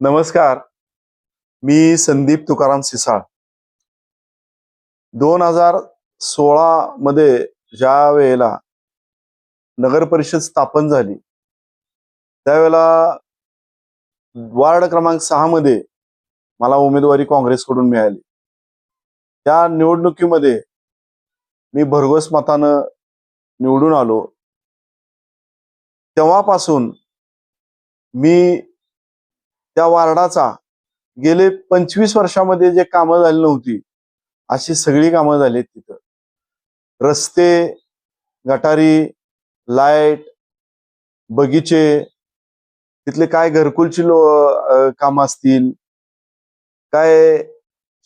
नमस्कार. मी संदीप तुकाराम सिसाळ. दोन हजार सोळा मध्ये ज्या वेळेला नगर परिषद स्थापन झाली त्यावेळेला वार्ड क्रमांक सहा मध्ये मला उमेदवारी काँग्रेसकडून मिळाली. त्या निवडणुकीमध्ये मी भरघोस मतानं निवडून आलो. तेव्हापासून मी त्या वार्डाचा गेले पंचवीस वर्षामध्ये जे कामं झाली नव्हती अशी सगळी कामं झाली तिथं. रस्ते गटारी लाइट बगीचे तिथले काय घरकुलची लो कामं असतील काय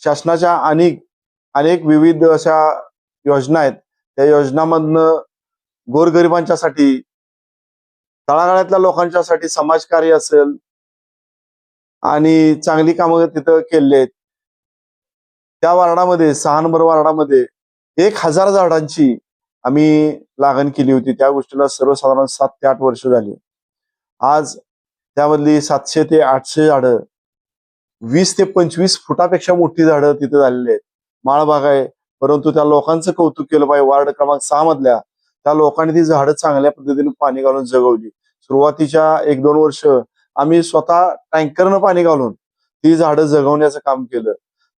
शासनाच्या अनेक अनेक विविध अशा योजना आहेत त्या योजनामधनं गोरगरिबांच्यासाठी तळागाळातल्या लोकांच्यासाठी समाजकार्य असेल आणि चांगली कामं तिथं केलेली आहेत. त्या वार्डामध्ये सहा नंबर वार्डामध्ये एक हजार झाडांची आम्ही लागण केली होती. त्या गोष्टीला सर्वसाधारण सात ते आठ वर्ष झाली. आज त्यामधली सातशे ते आठशे झाडं वीस ते पंचवीस फुटापेक्षा मोठी झाडं तिथे झालेली आहेत. माळबाग आहे. परंतु त्या लोकांचं कौतुक केलं पाहिजे. वार्ड क्रमांक सहा मधल्या त्या लोकांनी ती झाडं चांगल्या पद्धतीने पाणी घालून जगवली. सुरुवातीच्या एक दोन वर्ष आम्ही स्वतः टँकरनं पाणी घालून ती झाडं जगवण्याचं काम केलं.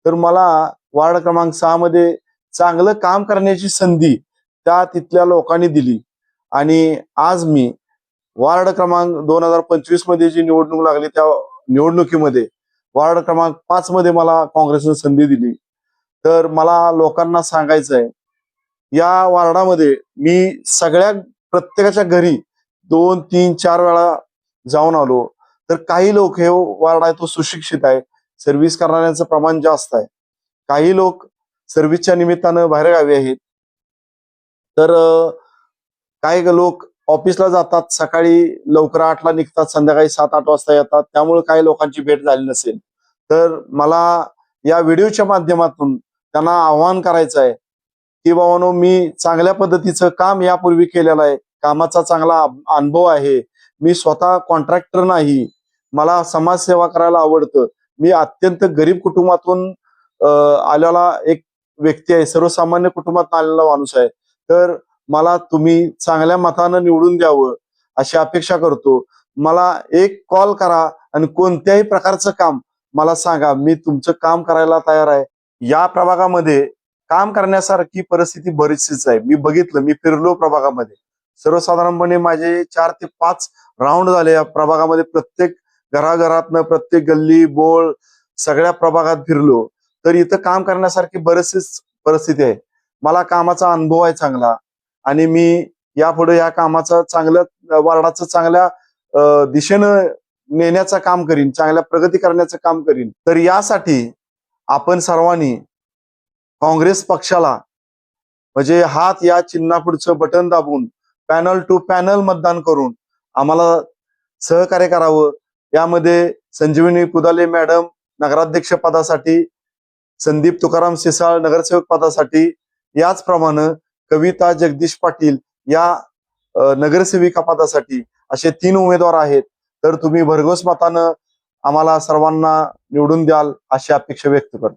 तर मला वार्ड क्रमांक सहा मध्ये चांगलं काम करण्याची संधी त्या तिथल्या लोकांनी दिली. आणि आज मी वार्ड क्रमांक दोन हजार पंचवीसमध्ये जी निवडणूक लागली त्या निवडणुकीमध्ये वार्ड क्रमांक पाच मध्ये मला काँग्रेसनं संधी दिली. तर मला लोकांना सांगायचं आहे या वार्डामध्ये मी सगळ्या प्रत्येकाच्या घरी दोन तीन चार वेळा जाऊन आलो. तर काही लोक हे वार्ड आहे तो सुशिक्षित आहे. सर्व्हिस करणाऱ्यांचं प्रमाण जास्त आहे. काही लोक सर्व्हिसच्या निमित्तानं बाहेरगावी आहेत. तर काही लोक ऑफिसला जातात सकाळी लवकर आठला निघतात संध्याकाळी सात आठ वाजता येतात. त्यामुळे काही लोकांची भेट झाली नसेल. तर मला या व्हिडिओच्या माध्यमातून त्यांना आव्हान करायचं आहे की बाबानो मी चांगल्या पद्धतीचं काम यापूर्वी केलेलं आहे. कामाचा चांगला अनुभव आहे. मी स्वतः कॉन्ट्रॅक्टर नाही. मला समाजसेवा करायला आवडतं. मी अत्यंत गरीब कुटुंबातून आलेला एक व्यक्ती आहे. सर्वसामान्य कुटुंबात आलेला माणूस आहे. तर मला तुम्ही चांगल्या मतानं निवडून द्यावं अशी अपेक्षा करतो. मला एक कॉल करा आणि कोणत्याही प्रकारचं काम मला सांगा. मी तुमचं काम करायला तयार आहे. या प्रभागामध्ये काम करण्यासारखी परिस्थिती बरीचशीच आहे. मी बघितलं. मी फिरलो प्रभागामध्ये. सर्वसाधारणपणे माझे चार ते पाच राऊंड झाले या प्रभागामध्ये. प्रत्येक घराघरातनं प्रत्येक गल्ली बोळ सगळ्या प्रभागात फिरलो. तर इथं काम करण्यासारखी बरीचशीच परिस्थिती आहे. मला कामाचा अनुभव आहे चांगला. आणि मी यापुढे या कामाचं चांगलं वार्डाचं चांगल्या दिशेनं नेण्याचं काम करीन चांगल्या प्रगती करण्याचं काम करीन. तर यासाठी आपण सर्वांनी काँग्रेस पक्षाला म्हणजे हात या चिन्हापुढचं बटन दाबून पॅनल टू पॅनल मतदान करून आम्हाला सहकार्य करावं. यामध्ये संजीवनी पुदाले मॅडम नगराध्यक्ष पदासाठी संदीप तुकाराम सिसाळ नगरसेवक पदासाठी याचप्रमाणे कविता जगदीश पाटील या नगरसेविका पदासाठी असे तीन उमेदवार आहेत. तर तुम्ही भरघोस मतानं आम्हाला सर्वांना निवडून द्याल अशी अपेक्षा व्यक्त करतो.